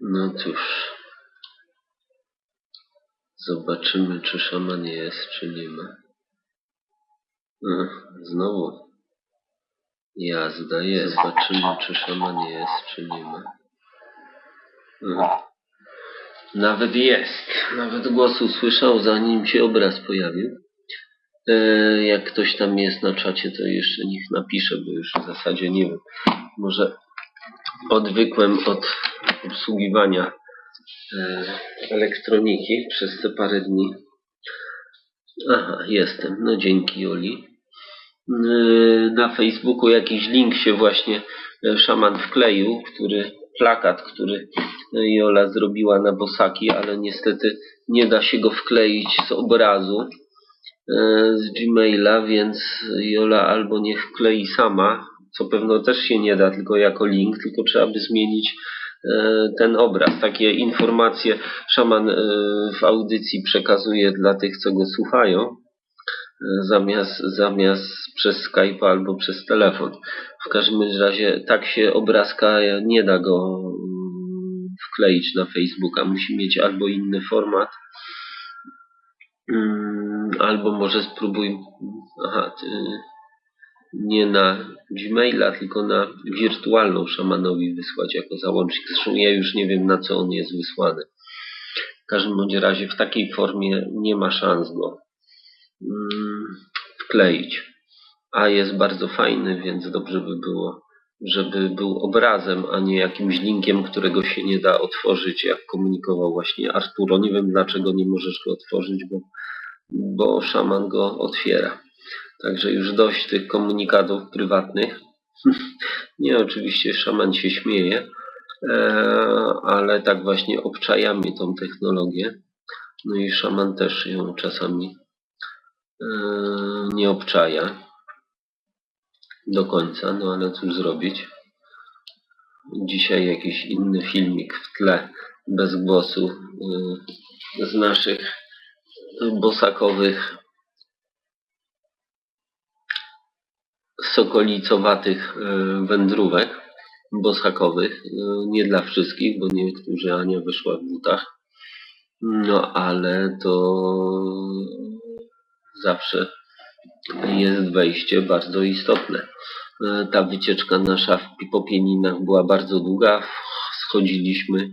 No cóż. Zobaczymy, czy szaman jest, czy nie ma. Znowu. Jazda jest. Zobaczymy, czy szaman jest, czy nie ma. Nawet jest. Nawet głos usłyszał, zanim się obraz pojawił. E, jak ktoś tam jest na czacie, to jeszcze niech napisze, bo już w zasadzie nie wiem. Może odwykłem od obsługiwania e, elektroniki przez te parę dni. Aha, jestem. No dzięki Oli. E, Na Facebooku jakiś link się właśnie e, szaman wkleił, który plakat, który Jola zrobiła na bosaki, ale niestety nie da się go wkleić z obrazu z Gmaila, więc Jola albo niech wklei sama, co pewno też się nie da tylko jako link, tylko trzeba by zmienić ten obraz. Takie informacje szaman e, w audycji przekazuje dla tych, co go słuchają, e, zamiast, zamiast przez Skype albo przez telefon. W każdym razie tak się obrazka nie da go mm, wkleić na Facebooka. Musi mieć albo inny format, mm, albo może spróbuj aha, ty, nie na Gmaila, tylko na wirtualną szamanowi wysłać jako załącznik. Zresztą ja już nie wiem na co on jest wysłany. W każdym bądź razie w takiej formie nie ma szans go mm, wkleić. A jest bardzo fajny, więc dobrze by było, żeby był obrazem, a nie jakimś linkiem, którego się nie da otworzyć, jak komunikował właśnie Arturo. Nie wiem dlaczego nie możesz go otworzyć, bo, bo szaman go otwiera. Także już dość tych komunikatów prywatnych. Nie, oczywiście szaman się śmieje, e, ale tak właśnie obczajamy tą technologię. No i szaman też ją czasami e, nie obczaja do końca, no ale cóż zrobić. Dzisiaj jakiś inny filmik w tle, bez głosu, y, z naszych bosakowych, sokolicowatych y, wędrówek bosakowych. Y, Nie dla wszystkich, bo niektórzy Ania wyszła w butach. No ale to zawsze jest wejście bardzo istotne. E, Ta wycieczka nasza w, po pieninach była bardzo długa. Schodziliśmy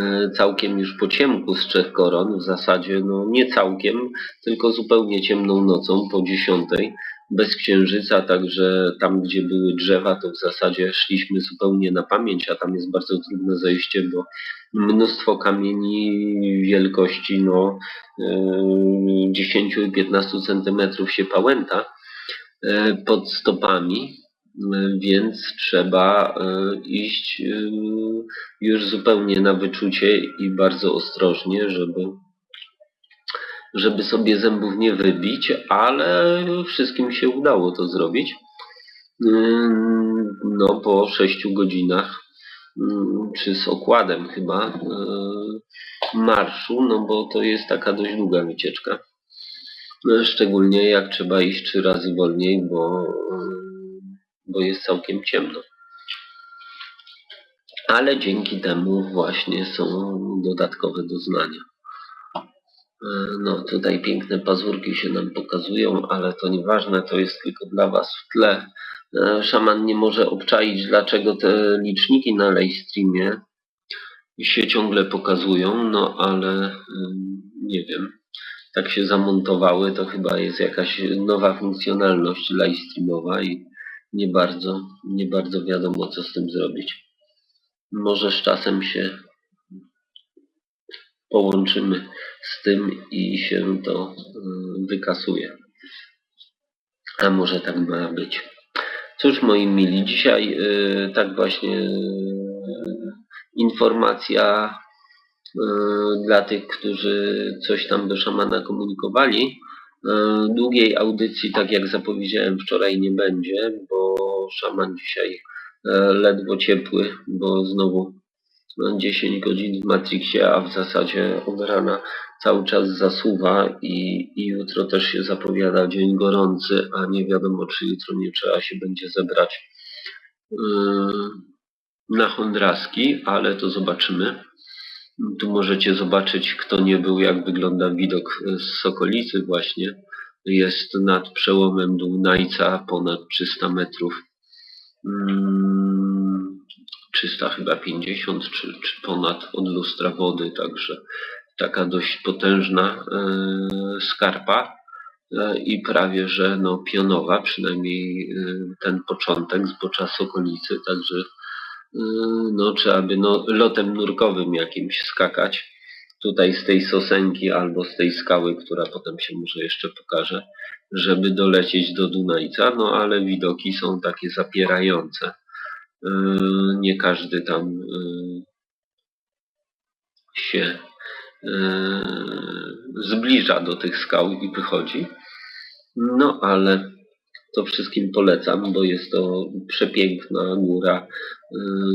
e, całkiem już po ciemku z Trzech Koron. W zasadzie no nie całkiem, tylko zupełnie ciemną nocą po dziesiątej. Bez księżyca, także tam gdzie były drzewa to w zasadzie szliśmy zupełnie na pamięć, a tam jest bardzo trudne zejście, bo mnóstwo kamieni wielkości no, e, 10 i 15 centymetrów się pałęta e, pod stopami, m, więc trzeba iść już zupełnie na wyczucie i bardzo ostrożnie, żeby, żeby sobie zębów nie wybić, ale wszystkim się udało to zrobić. No, po 6 godzinach, czy z okładem chyba, yy, marszu, no bo to jest taka dość długa wycieczka. No, Szczególnie jak trzeba iść trzy razy wolniej, bo, yy, bo jest całkiem ciemno. Ale dzięki temu właśnie są dodatkowe doznania. Yy, No, tutaj piękne pazurki się nam pokazują, ale to nieważne, to jest tylko dla Was w tle. E, Szaman nie może obczaić, dlaczego te liczniki na livestreamie się ciągle pokazują, no ale nie wiem. Tak się zamontowały, to chyba jest jakaś nowa funkcjonalność livestreamowa i nie bardzo, nie bardzo wiadomo, co z tym zrobić. Może z czasem się połączymy z tym i się to y, wykasuje. A może tak ma być. Cóż, moi mili, dzisiaj y, tak właśnie y, informacja dla tych, którzy coś tam do szamana komunikowali. Długiej audycji, tak jak zapowiedziałem wczoraj, nie będzie, bo szaman dzisiaj ledwo ciepły, bo znowu no, 10 godzin w Matrixie, a w zasadzie od rana cały czas zasuwa i, i jutro też się zapowiada dzień gorący, a nie wiadomo, czy jutro nie trzeba się będzie zebrać yy, na Hondraski, ale to zobaczymy. Tu możecie zobaczyć, kto nie był, jak wygląda widok z Sokolicy właśnie. Jest nad przełomem Dunajca ponad 300 metrów. Mm, 300 chyba 50 czy, czy ponad od lustra wody, także taka dość potężna e, skarpa e, i prawie że no, pionowa, przynajmniej e, ten początek zbocza Sokolicy, także no, trzeba by no, lotem nurkowym jakimś skakać tutaj z tej sosenki albo z tej skały, która potem się może jeszcze pokaże, żeby dolecieć do Dunajca, no ale widoki są takie zapierające. E, Nie każdy tam e, się e, zbliża do tych skał i wychodzi. No ale to wszystkim polecam, bo jest to przepiękna góra,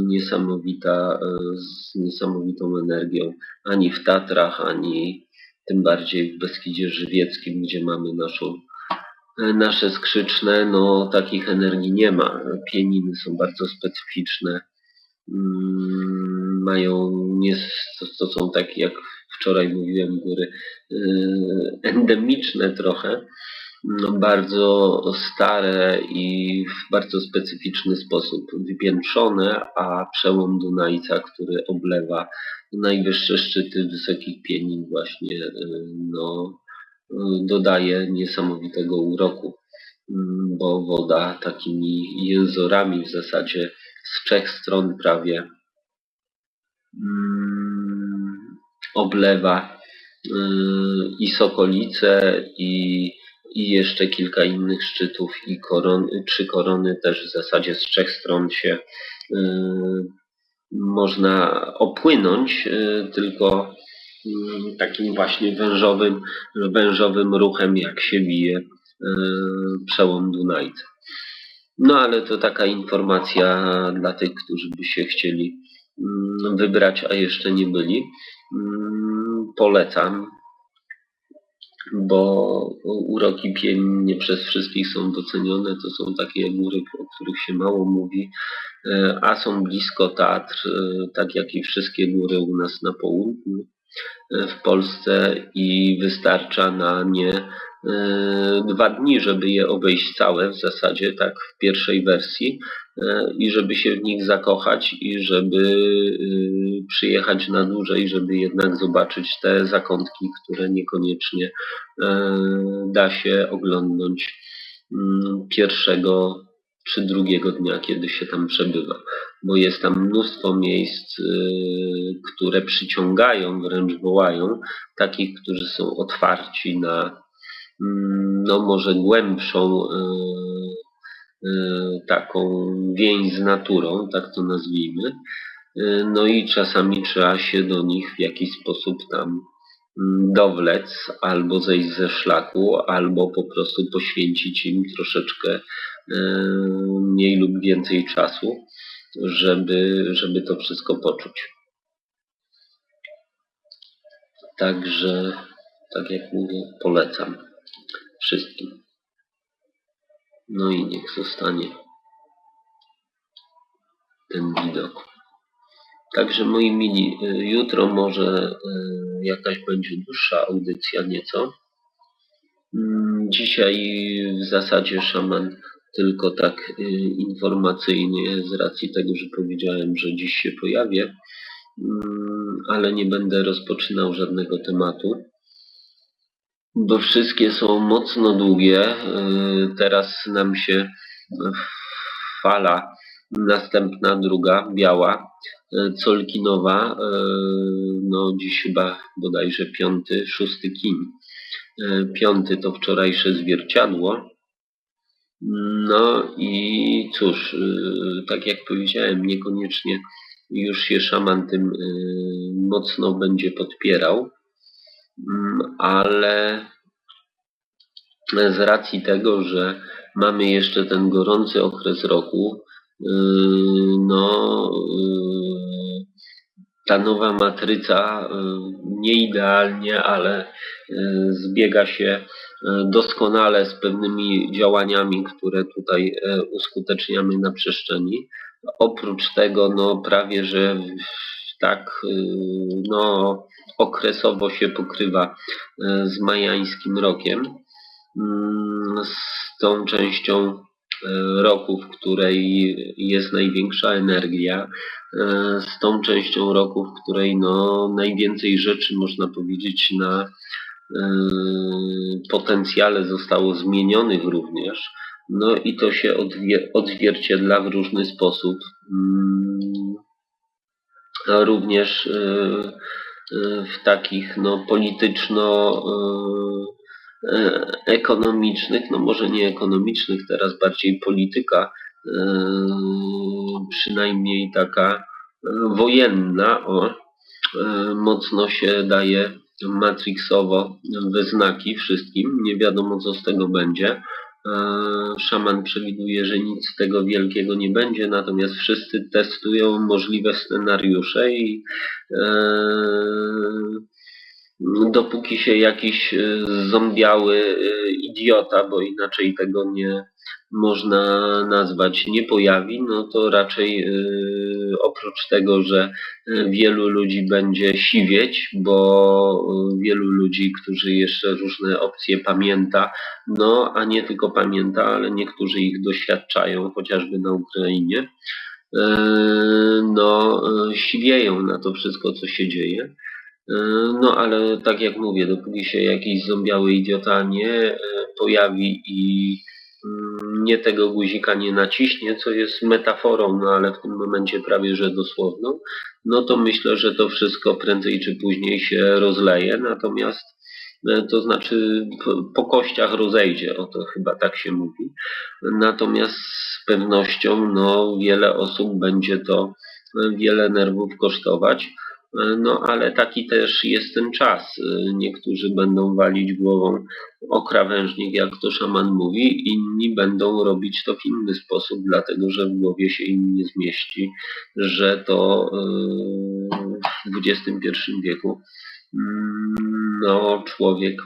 niesamowita, z niesamowitą energią. Ani w Tatrach, ani tym bardziej w Beskidzie Żywieckim, gdzie mamy naszą, nasze skrzyczne, no takich energii nie ma. Pieniny są bardzo specyficzne. Mm, Mają, nie, to, to są takie jak wczoraj mówiłem góry, e, endemiczne trochę no, bardzo stare i w bardzo specyficzny sposób wypiętrzone, a przełom Dunajca, który oblewa najwyższe szczyty wysokich pienin właśnie y, no, y, dodaje niesamowitego uroku, Mm, bo woda takimi jęzorami w zasadzie z trzech stron prawie mm, oblewa y, i Sokolice i i jeszcze kilka innych szczytów i trzy korony też w zasadzie z trzech stron się y, można opłynąć, y, tylko takim właśnie wężowym, wężowym ruchem, jak się bije y, przełom Dunajca. No ale to taka informacja dla tych, którzy by się chcieli mm, wybrać, a jeszcze nie byli. Mm, Polecam bo uroki pień nie przez wszystkich są docenione. To są takie góry, o których się mało mówi, e, a są blisko Tatr, e, tak jak i wszystkie góry u nas na południu e, w Polsce i wystarcza na nie dwa dni, żeby je obejść całe w zasadzie, tak w pierwszej wersji i żeby się w nich zakochać i żeby przyjechać na dłużej, żeby jednak zobaczyć te zakątki, które niekoniecznie da się oglądnąć mm, pierwszego czy drugiego dnia, kiedy się tam przebywa, bo jest tam mnóstwo miejsc, które przyciągają, wręcz wołają, takich, którzy są otwarci na mm, no może głębszą taką więź z naturą, tak to nazwijmy. No i czasami trzeba się do nich w jakiś sposób tam mm, dowlec, albo zejść ze szlaku, albo po prostu poświęcić im troszeczkę mniej lub więcej czasu, żeby, żeby to wszystko poczuć. Także, tak jak mówię, polecam wszystkim. No i niech zostanie ten widok. Także moi mili, y, jutro może y, jakaś będzie dłuższa audycja nieco. Mm, Dzisiaj w zasadzie szaman tylko tak y, informacyjnie z racji tego, że powiedziałem, że dziś się pojawię, Mm, ale nie będę rozpoczynał żadnego tematu bo wszystkie są mocno długie. Y, Teraz nam się fala następna, druga, biała, y, Colkinowa, no dziś chyba bodajże piąty, szósty kin. Piąty to wczorajsze zwierciadło. No i cóż, y, tak jak powiedziałem, niekoniecznie już się szaman tym y, mocno będzie podpierał. Mm, ale z racji tego, że mamy jeszcze ten gorący okres roku, yy, no ta nowa matryca yy, nie idealnie, ale zbiega się doskonale z pewnymi działaniami, które tutaj uskuteczniamy na przestrzeni. Oprócz tego, no prawie że tak y, no, okresowo się pokrywa y, z majańskim rokiem, mm, z tą częścią y, roku, w której jest największa energia, y, z tą częścią roku, w której no, najwięcej rzeczy można powiedzieć na y, potencjale zostało zmienionych również. No i to się odzwierciedla w różny sposób. Mm, również w takich no, polityczno ekonomicznych, no może nie ekonomicznych, teraz bardziej polityka, y, przynajmniej taka y, wojenna, o, mocno się daje matrixowo wyznaki wszystkim. Nie wiadomo co z tego będzie. E, Szaman przewiduje, że nic z tego wielkiego nie będzie, natomiast wszyscy testują możliwe scenariusze i e, dopóki się jakiś e, zombiały e, idiota, bo inaczej tego nie można nazwać, nie pojawi, no to raczej e, oprócz tego, że wielu ludzi będzie siwieć, bo wielu ludzi, którzy jeszcze różne opcje pamięta, no, a nie tylko pamięta, ale niektórzy ich doświadczają, chociażby na Ukrainie. No, siwieją na to wszystko, co się dzieje. E, No, ale tak jak mówię, dopóki się jakiś zombiały idiota nie e, pojawi i mm, nie tego guzika nie naciśnie, co jest metaforą, no ale w tym momencie prawie że dosłowną, no to myślę, że to wszystko prędzej czy później się rozleje. Natomiast E, to znaczy po, kościach rozejdzie, o to chyba tak się mówi. Natomiast z pewnością no, wiele osób będzie to wiele nerwów kosztować. E, No ale taki też jest ten czas. E, Niektórzy będą walić głową o krawężnik, jak to szaman mówi, inni będą robić to w inny sposób, dlatego że w głowie się im nie zmieści, że to e, w XXI wieku mm, no, człowiek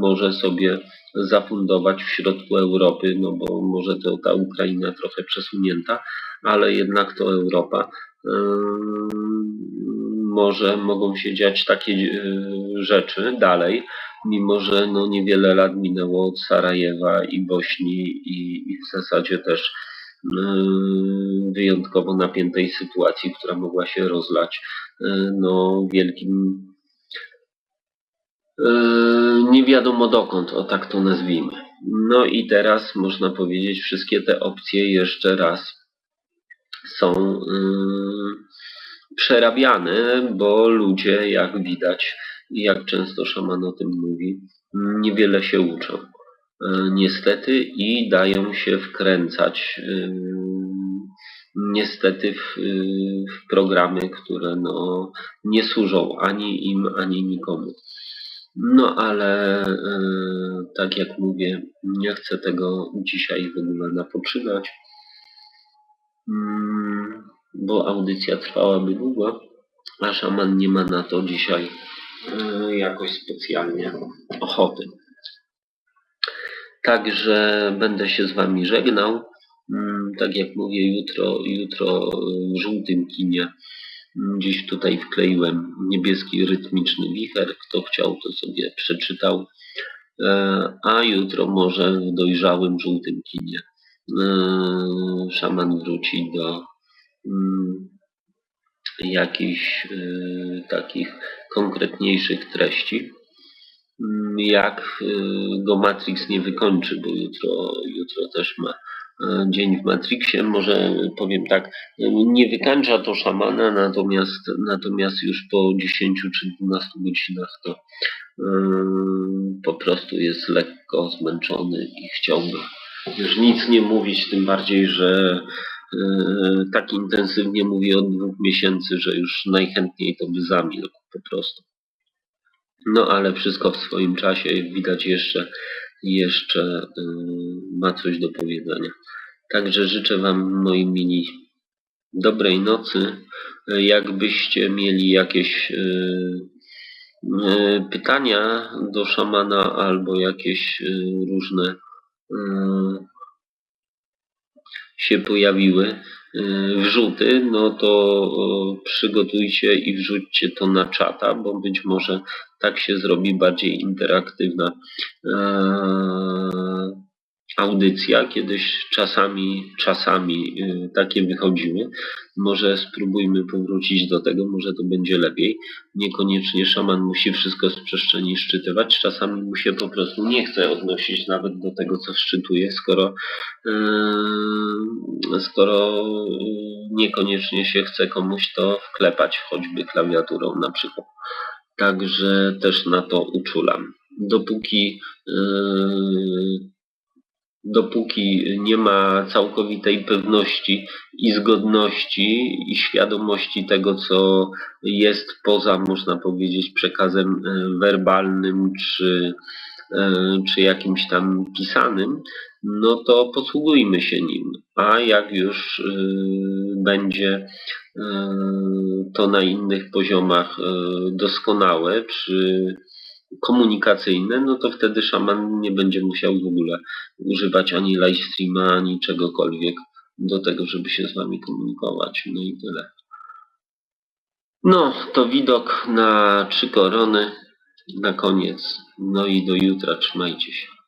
może sobie zafundować w środku Europy, no bo może to ta Ukraina trochę przesunięta, ale jednak to Europa. Może mogą się dziać takie y, rzeczy dalej, mimo że no niewiele lat minęło od Sarajewa i Bośni i, i w zasadzie też y, wyjątkowo napiętej sytuacji, która mogła się rozlać y, no, wielkim nie wiadomo dokąd, o tak to nazwijmy. No i teraz można powiedzieć, wszystkie te opcje jeszcze raz są przerabiane, bo ludzie, jak widać, i jak często szaman o tym mówi, niewiele się uczą. Yy, Niestety i dają się wkręcać yy, niestety w, yy, w programy, które no, nie służą ani im, ani nikomu. No ale e, tak jak mówię, nie chcę tego dzisiaj w ogóle napoczynać, mm, bo audycja trwałaby długo, a szaman nie ma na to dzisiaj e, jakoś specjalnie ochoty. Także będę się z Wami żegnał. Mm, Tak jak mówię, jutro, jutro w żółtym kinie Mm, Gdzieś tutaj wkleiłem niebieski rytmiczny wicher. Kto chciał, to sobie przeczytał. E, A jutro może w dojrzałym żółtym kinie e, szaman wróci do jakichś e, takich konkretniejszych treści. Mm, Jak e, go Matrix nie wykończy, bo jutro, jutro też ma e, dzień w Matrixie. Może powiem tak, nie wykańcza to szamana, natomiast, natomiast już po 10 czy 12 godzinach to po prostu jest lekko zmęczony i chciałby już nic nie mówić, tym bardziej, że tak intensywnie mówi od dwóch miesięcy, że już najchętniej to by zamilkł po prostu. No ale wszystko w swoim czasie, widać jeszcze, jeszcze yy, ma coś do powiedzenia. Także życzę Wam, moi mili, dobrej nocy. E, Jakbyście mieli jakieś e, e, pytania do szamana albo jakieś e, różne e, się pojawiły, y, wrzuty, no to y, przygotujcie i wrzućcie to na czata, bo być może tak się zrobi bardziej interaktywna e, audycja. Kiedyś czasami, czasami y, takie wychodziły. Może spróbujmy powrócić do tego, może to będzie lepiej. Niekoniecznie szaman musi wszystko z przestrzeni szczytywać. Czasami mu się po prostu nie chce odnosić nawet do tego, co szczytuje, skoro, skoro yy, niekoniecznie się chce komuś to wklepać, choćby klawiaturą na przykład. Także też na to uczulam. Dopóki yy, dopóki nie ma całkowitej pewności i zgodności i świadomości tego, co jest poza, można powiedzieć, przekazem e, werbalnym czy, czy jakimś tam pisanym, no to posługujmy się nim. A jak już e, będzie to na innych poziomach doskonałe, czy komunikacyjne, no to wtedy szaman nie będzie musiał w ogóle używać ani live streama, ani czegokolwiek do tego, żeby się z wami komunikować. No i tyle. No, to widok na trzy korony na koniec. No i do jutra, trzymajcie się.